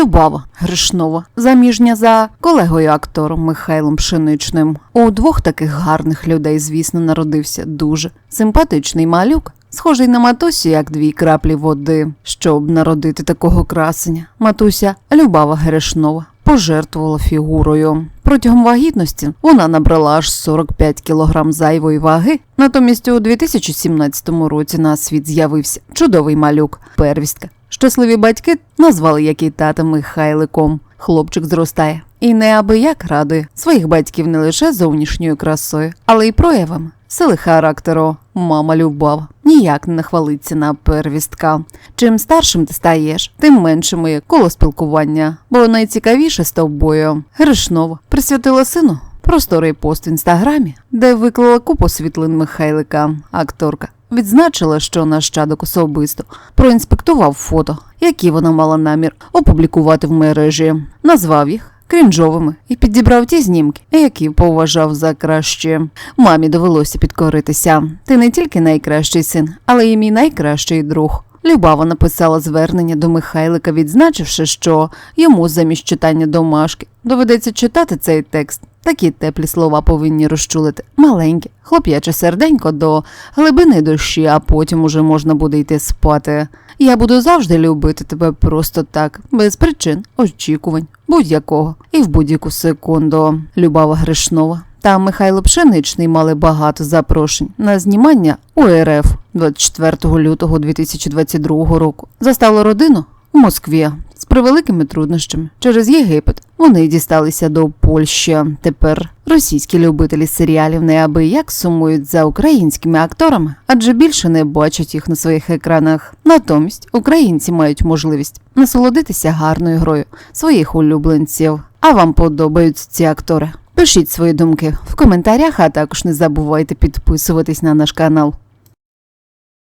Любава Гришнова, заміжня за колегою актором Михайлом Пшеничним. У двох таких гарних людей, звісно, народився дуже симпатичний малюк. Схожий на матусю, як дві краплі води, щоб народити такого красення. Матуся Любава Гришнова пожертвувала фігурою. Протягом вагітності вона набрала аж 45 кілограм зайвої ваги. Натомість у 2017 році на світ з'явився чудовий малюк, первістка. Щасливі батьки назвали який тата Михайликом. Хлопчик зростає і неабияк радує своїх батьків не лише зовнішньою красою, але й проявами. Сили характеру, мама Любава. Ніяк не нахвалиться на первістка. Чим старшим ти стаєш, тим меншим є коло спілкування, бо найцікавіше з тобою. Гришнова присвятила сину просторий пост в інстаграмі, де виклала купу світлин Михайлика, акторка. Відзначила, що нащадок особисто проінспектував фото, які вона мала намір опублікувати в мережі, назвав їх крінжовими і підібрав ті знімки, які поважав за краще. Мамі довелося підкоритися. Ти не тільки найкращий син, але й мій найкращий друг. Любава написала звернення до Михайлика, відзначивши, що йому замість читання домашки доведеться читати цей текст. Такі теплі слова повинні розчулити маленьке, хлоп'яче серденько до глибини душі, а потім уже можна буде йти спати. Я буду завжди любити тебе просто так, без причин, очікувань, будь-якого і в будь-яку секунду. Любава Гришнова та Михайло Пшеничний мали багато запрошень на знімання у РФ 24 лютого 2022 року. Застало родину у Москві з превеликими труднощами через Єгипет. Вони дісталися до Польщі. Тепер російські любителі серіалів неабияк сумують за українськими акторами, адже більше не бачать їх на своїх екранах. Натомість українці мають можливість насолодитися гарною грою своїх улюбленців. А вам подобаються ці актори? Пишіть свої думки в коментарях, а також не забувайте підписуватись на наш канал.